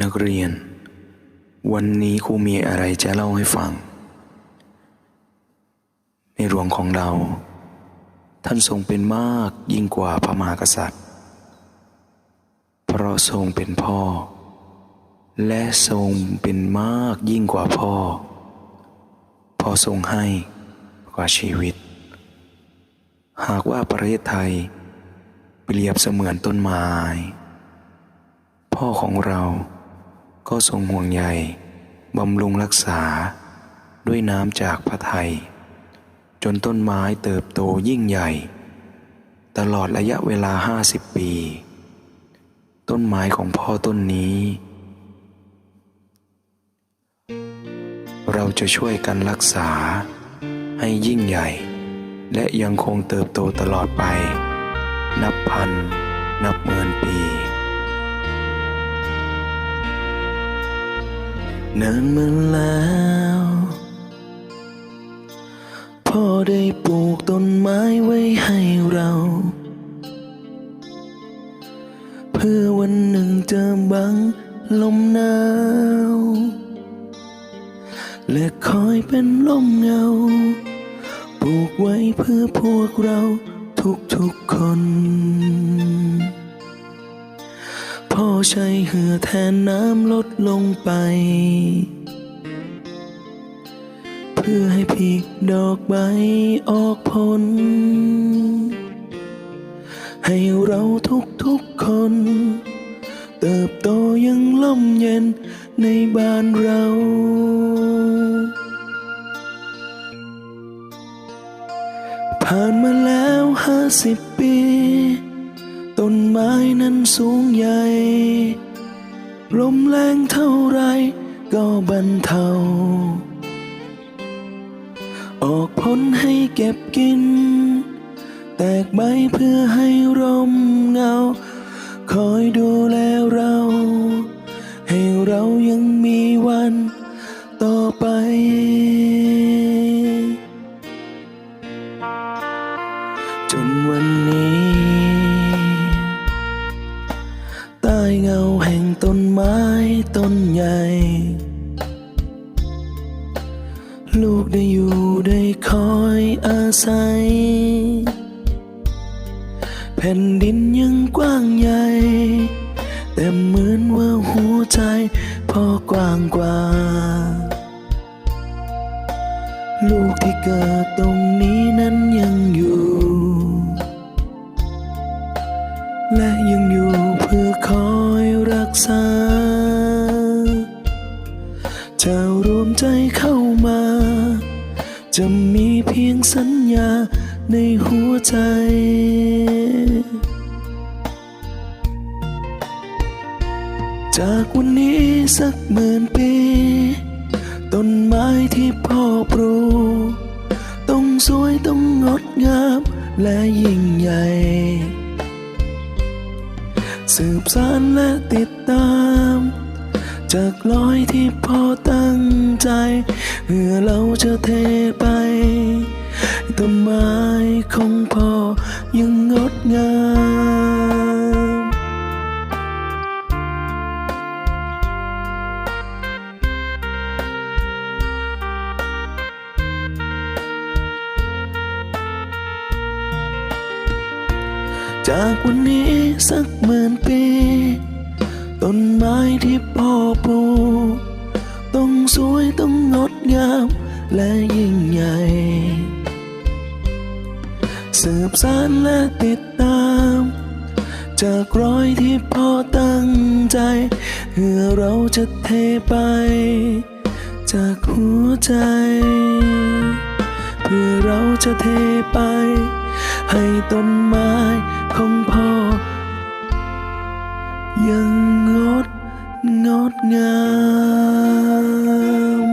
นักเรียน วันนี้ครูมีอะไรจะเล่าให้ฟัง ในหลวงของเรา ท่านทรงเป็นมากยิ่งกว่าพระมหากษัตริย์ เพราะทรงเป็นพ่อ และทรงเป็นมากยิ่งกว่าพ่อ พอทรงให้กว่าชีวิต หากว่าประเทศไทย เปรียบเสมือนต้นไม้พ่อของเรา ก็ทรงห่วงใยบำรุงรักษาด้วยน้ำจากพระไทย จนต้นไม้เติบโตยิ่งใหญ่ ตลอดระยะเวลาห้าสิบปี ต้นไม้ของพ่อต้นนี้ เราจะช่วยกันรักษาให้ยิ่งใหญ่ และยังคงเติบโตตลอดไป นับพัน นับหมื่นปี นินมาแล้ว พ่อได้ปลูกต้นไม้ไว้ให้เรา เพื่อวันหนึ่งจะบังลมหนาว และคอยเป็นลมเงา ปลูกไว้เพื่อพวกเราทุกๆคน อใช้เหือแทนน้ำลดลงไป เพื่อให้พีกดอกใบออกผล ให้เราทุกๆคน เติบโตยังล่มเย็นในบ้านเราผ่านมาแล้วห้าสิบปี สูงใหญ่ลมแรงเท่าไรก็บรรเทา ออกผลให้เก็บกิน แตกใบเพื่อให้ร่มเงา คอยดูแลเรา ให้เรายังมี เงาแห่งต้นไม้ต้นใหญ่ ลูกได้อยู่ได้คอยอาศัย แผ่นดินยังกว้างใหญ่ แต่เหมือนว่าหัวใจพ่อกว้างกว่า ลูกที่เกิดตรงนี้นั้นยังอยู่ และยัง ษา จะรวมใจเข้ามา จะมีเพียงสัญญาในหัวใจจากวันนี้สักหมื่นปี ต้นไม้ที่พ่อปลูกต้องสวยต้องงดงามและยิ่งใหญ่ สืบสานและติดตาม จากรอยที่พ่อตั้งใจเพื่อเราจะเทไปต้นไม้ของพ่อยังงดงาม จากวันนี้สักหมื่นปี ต้นไม้ที่พ่อปลูกต้องสวยต้องงดงามและยิ่งใหญ่ สืบสานและติดตาม จากรอยที่พ่อตั้งใจเพื่อเราจะเทไป จากหัวใจ เพื่อเราจะเทไป ให้ต้นไม้ของพ่อ ยังงดงดงาม